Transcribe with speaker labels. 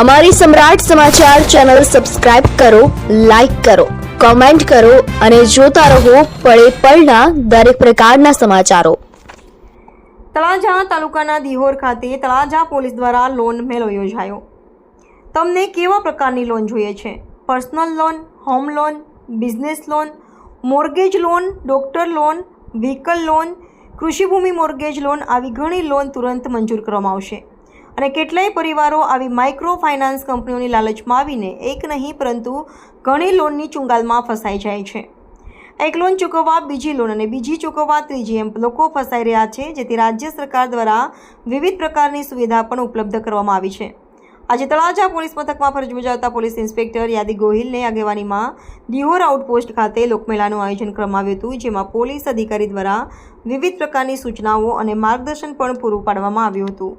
Speaker 1: અમારી સમ્રાટ સમાચાર channel subscribe કરો, લાઇક કરો, કોમેન્ટ કરો અને જોતા રહો પળે પળના દરેક પ્રકારના સમાચારો.
Speaker 2: તળાજા તાલુકાના દિહોર ખાતે તળાજા પોલીસ દ્વારા લોન મેળો યોજાયો. તમને કેવા પ્રકારની લોન જોઈએ છે? Personal loan, home loan, business loan, mortgage loan, doctor loan, vehicle loan, કૃષિભૂમિ mortgage loan, આવી ઘણી લોન તુરંત મંજૂર કરવામાં આવશે. અને કેટલાય પરિવારો આવી માઇક્રો ફાઇનાન્સ કંપનીઓની લાલચમાં આવીને એક નહીં, પરંતુ ઘણી લોનની ચુંગાલમાં ફસાઈ જાય છે. એક લોન ચૂકવવા, બીજી લોન અને બીજી ચૂકવવા ત્રીજી એમ લોકો ફસાઈ રહ્યા છે, જેથી રાજ્ય સરકાર દ્વારા વિવિધ પ્રકારની સુવિધા પણ ઉપલબ્ધ કરવામાં આવી છે. આજે તળાજા પોલીસ મથકમાં ફરજ બજાવતા પોલીસ ઇન્સ્પેક્ટર યાદી ગોહિલને આગેવાનીમાં દિહોર આઉટપોસ્ટ ખાતે લોકમેળાનું આયોજન કરવામાં આવ્યું હતું, જેમાં પોલીસ અધિકારી દ્વારા વિવિધ પ્રકારની સૂચનાઓ અને માર્ગદર્શન પણ પૂરું પાડવામાં આવ્યું હતું.